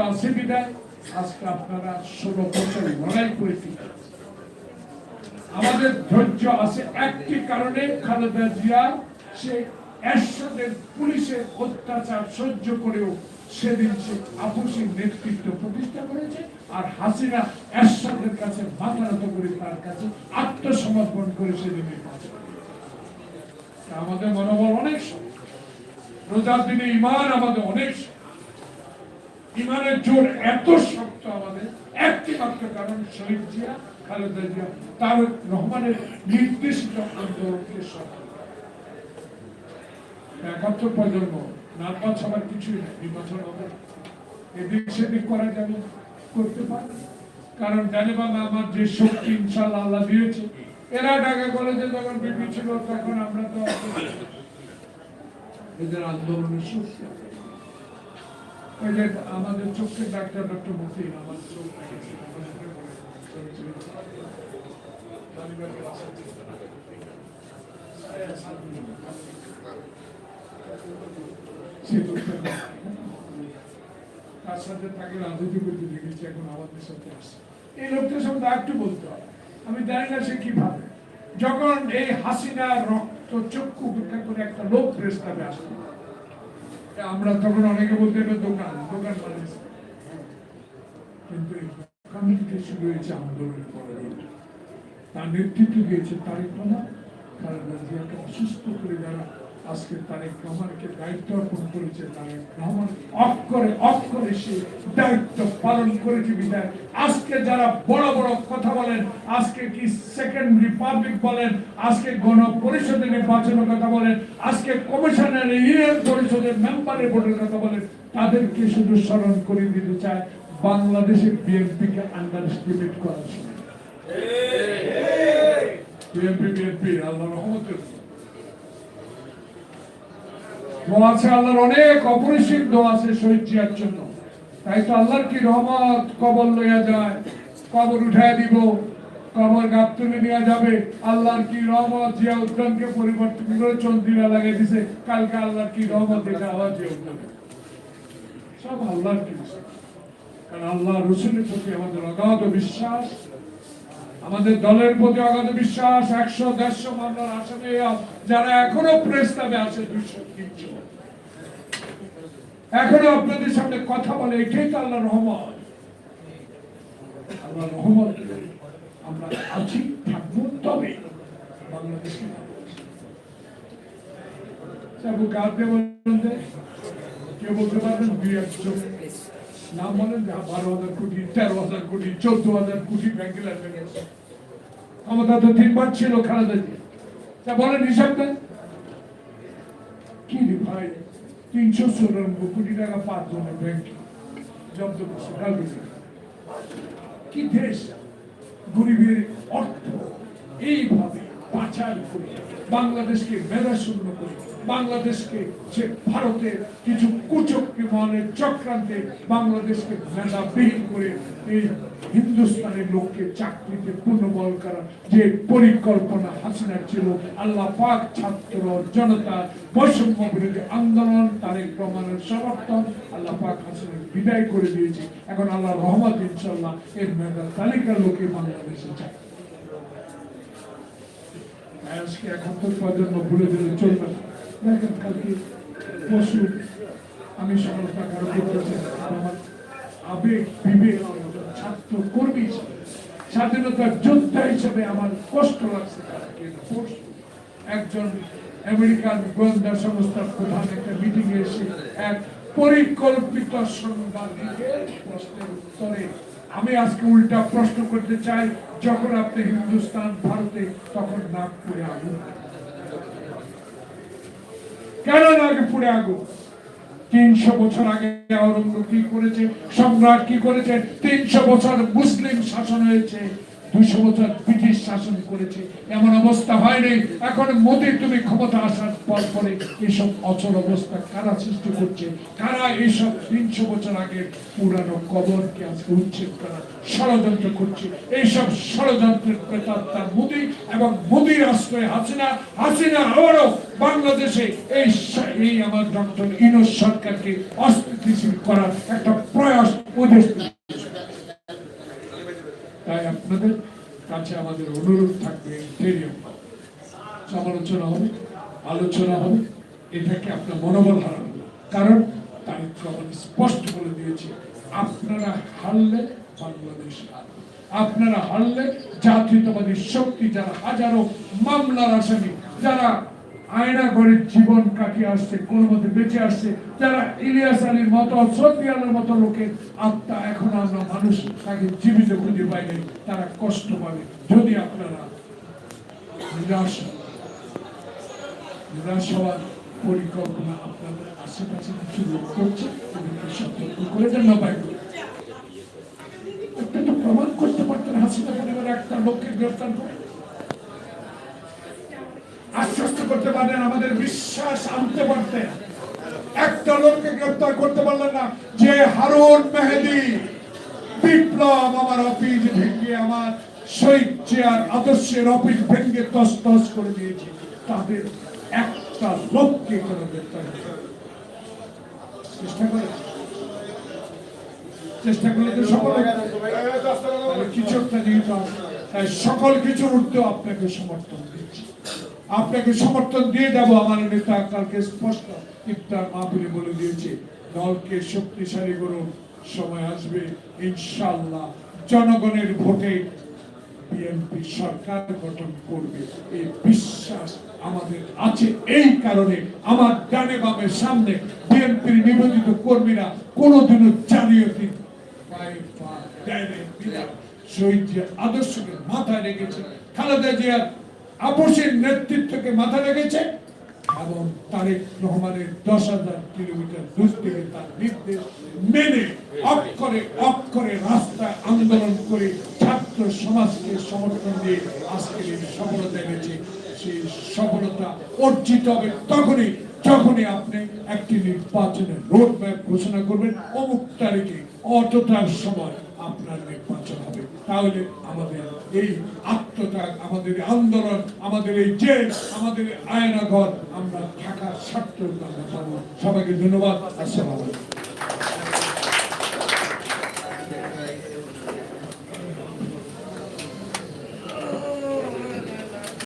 আজকে বিদায় আজকে আপনারা লড়াই আমাদের ধৈর্য আছে একটি কারণে খালেদা জিয়া, সে এরশাদের পুলিশের অত্যাচার সহ্য করেও সেদিন সে আপসী নেতৃত্ব প্রতিষ্ঠা করেছে আর হাসিনা এরশাদের কাছে মাথা নত করে তার কাছে আত্মসমর্পণ করে সেদিন আমাদের মনোবল অনেক রোজার দিনে ইমান আমাদের অনেক শক্ত। ইমানের জোর এত শক্ত আমাদের একটি মাত্র কারণ শহীদ জিয়া, খালেদা জিয়া তার রহমানের নির্দেশিত আন্দোলনকে। একাত্তর প্রজন্ম নার্ভাস সবার কিছুই নির্বাচন হবে এদিক সেদিক করা যাবে করতে পারে কারণ জানে বাবা, আমার যে শক্তি ইনশাল্লাহ আল্লাহ দিয়েছে, এরা ঢাকা কলেজে যখন বিপি ছিল, তখন আমরা তো এদের আন্দোলনের আমাদের চোখের ডাক্তার ডক্টর মতিন চোখ তার সাথে তাকে রাজনীতি করতে দেখেছি, এখন আমাদের সাথে আসে এই লোকটার সম্বন্ধে একটু বলতে হবে আমি জানি না সে কি ভাবে। যখন এই হাসিনা রক্ত চক্ষু উপেক্ষা করে একটা লোক প্রেস ক্লাবে আসলো আমরা তখন অনেকে বলতে এটা দোকান দোকান বানিয়েছে কিন্তু থেকে শুরু আন্দোলনের পরবর্তী তার নেতৃত্ব দিয়েছে তারিখ রহমান তারা অসুস্থ করে যারা আজকে তারেক রহমানকে দায়িত্ব অর্পণ করেছে তারেক রহমান অক্ষরে অক্ষরে সে দায়িত্ব পালন করেছে বিধায় আজকে যারা বড় বড় কথা বলেন আজকে কি সেকেন্ড রিপাবলিক বলেন আজকে গণ পরিষদের নির্বাচনের কথা বলেন আজকে কমিশনের ইউনিয়ন পরিষদের মেম্বারের ভোটের কথা বলেন তাদেরকে শুধু স্মরণ করে দিতে চায় বাংলাদেশের বিএনপিকে আন্ডার এস্টিমেট করার সময়। বিএনপি বিএনপি আল্লাহ রহমতের দোয়া আছে আল্লাহর অনেক অপরিসীম দোয়া আছে শহীদ জিয়ার জন্য। তাই তো আল্লাহর কি রহমত? কবর লইয়া যায়, কবর উঠায় দিব, কবর গাপ তুলে নেওয়া যাবে। আল্লাহর কি রহমত? জিয়া উদ্যানকে পরিবর্তন করে চন্দ্রিলা লাগিয়ে দিছে। কালকে আল্লাহর কি রহমত? দেখে আবার জিয়া উদ্যান। সব আল্লাহর কি। কারণ আল্লাহ রসুলের প্রতি আমাদের অগাধ বিশ্বাস। আমাদের দলের প্রতি অগাধ বিশ্বাস একশো দেড়শো মামলার আসামে যারা এখনও প্রেস ক্লাবে আছে দুশো তিনশো। এখনও আপনাদের সামনে কথা বলে এটাই তো আল্লাহ রহমত। আল্লাহ রহমত আমরা আছি থাকব তবে যে, কেউ বলতে পারবেন দুই একজন। নাম বলেন বারো হাজার কোটি তেরো হাজার কোটি চোদ্দ হাজার কোটি ব্যাংকে লাগবে ক্ষমতা তো তিনবার ছিল খালেদা তা বলেন হিসাব দেন কি রে ভাই তিনশো চৌরানব্বই কোটি টাকা পাঁচ জনের ব্যাংকে জব্দ করছে কালকে। কি দেশ গরিবের অর্থ এইভাবে পাচার করে বাংলাদেশকে মেধা শূন্য করে, বাংলাদেশকে যে ভারতের কিছু কুচক্রি মহলের চক্রান্তে বাংলাদেশকে মেধাবিহীন করে এই হিন্দুস্তানের লোককে চাকরিতে পূর্ণবল করা, যে পরিকল্পনা হাসিনার ছিল, আল্লাহ পাক ছাত্র, জনতা, বৈষম্য বিরোধী আন্দোলন, তারেক রহমানের সমর্থন, আল্লাহ পাক হাসিনাকে বিদায় করে দিয়েছে। এখন আল্লাহ রহমত ইনশাল্লাহ এর মেধা তালিকার লোকে বাংলাদেশে চায়। আজকে একাত্তর প্রজন্ম ভুলে দিলে চলবে না। কালকে পশু আমি সফলতা কারও করতেছি আমার আবেগ বিবেক ছাত্র কর্মী হিসেবে, স্বাধীনতার যোদ্ধা হিসেবে আমার কষ্ট লাগছে। একজন আমেরিকান গোয়েন্দা সংস্থার প্রধান একটা মিটিং এসে এক পরিকল্পিত সাংবাদিকের প্রশ্নের উত্তরে আমি আজকে উল্টা প্রশ্ন করতে চাই, যখন আপনি হিন্দুস্তান, ভারতে, তখন নাগপুরে আগুন কেন নাগপুরে আগুন? তিনশো বছর আগে আওরঙ্গ কি করেছে, সম্রাট কি করেছে? তিনশো বছর মুসলিম শাসন হয়েছে। দুশো বছর ব্রিটিশ শাসন করেছে। এমন অবস্থা হয়নি এখন মোদী, তুমি ক্ষমতা আসার পর পরে এইসব অচল অবস্থা কারা সৃষ্টি করছে? কারা এইসব তিনশো বছর আগের পুরানো কবরকে আজকে উচ্ছেদ করা ষড়যন্ত্র করছে? এইসব ষড়যন্ত্রের প্রেতাত্মা মোদী এবং মোদীর আশ্রয় হাসিনা হাসিনা আবারও বাংলাদেশে এই এই আমার ডক্টর ইনোস সরকারকে অস্থিতিশীল করার একটা প্রয়াস ওদের তাই আপনাদের কাছে আমাদের অনুরোধ থাকবে ধৈর্য সমালোচনা হবে, আলোচনা হবে, এটাকে আপনার মনোবল হারাবেন কারণ তারিখ রহমান স্পষ্ট বলে দিয়েছে, আপনারা হারলে বাংলাদেশ হারবে। আপনারা হারলে জাতীয়তাবাদী শক্তি, যারা হাজারো মামলার আসামি, যারা আয়না করে জীবন কাটিয়ে আসছে কোন মধ্যে বেঁচে আসছে। যারা ইলিয়াস আলীর মতো সফিয়ানের মতো লোকের আত্মা এখন আমরা মানুষ তাকে জীবিত খুঁজে পাইনি তারা কষ্ট পাবে। যদি আপনারা নিরাশ নিরাশ হওয়ার পরিকল্পনা আপনাদের আশেপাশে কিছু লোক করছে সতর্ক করে দেন না বাইরে একটা প্রমাণ করতে পারতেন, হাসিনা পরিবার একটা লোককে গ্রেফতার করে। আশ্বস্ত করতে পারলেন আমাদের বিশ্বাস আনতে পারতেন একটা লোককে গ্রেফতার করতে পারলেন না, যে হারুন মেহেদি। বিপ্লব আমার অফিস ভেঙে আমার শহীদ চেয়ার আদর্শের অফিস ভেঙে তস তস করে দিয়েছে। তাদের একটা লোককে হবে। চেষ্টা করে। চেষ্টা করলে তো। তাহলে কিছু একটা তাই সকল কিছু উঠতেও আপনাকে সমর্থন দিচ্ছি। আপনাকে সমর্থন দিয়ে যাব আমার নেতা কালকে স্পষ্ট ইফতার মাহফিলে বলে দিয়েছে, দলকে শক্তিশালী করুন, সময় আসবে ইনশাল্লাহ জনগণের ভোটে বিএনপি সরকার গঠন করবে। এই বিশ্বাস আমাদের আছে, এই কারণে আমার ডানে বামের সামনে বিএনপির নিবেদিত কর্মীরা কোনোদিনও জালিয়াতি শহীদ আদর্শকে মাথায় রেখেছে, খালেদা জিয়ার আপোষের নেতৃত্বকে মাথা রেখেছে এবং তারেক রহমানের দশ হাজার কিলোমিটার দূর থেকে তার নির্দেশ মেনে অক্ষরে অক্ষরে রাস্তায় আন্দোলন করে ছাত্র সমাজকে সমর্থন দিয়ে আজকের এই সফলতা এনেছে। সেই সফলতা অর্জিত হবে তখনই, যখনই আপনি একটি নির্বাচনের রোড ম্যাপ ঘোষণা করবেন, অমুক তারিখে অতটার সময় আপনার নির্বাচন হবে। তাহলে আমাদের এই আত্মত্যাগ আমাদের আন্দোলন আমাদের এই জেল আমাদের আয়নাঘর আমরা থাকার আমরা সবাইকে ধন্যবাদ। আসসালাম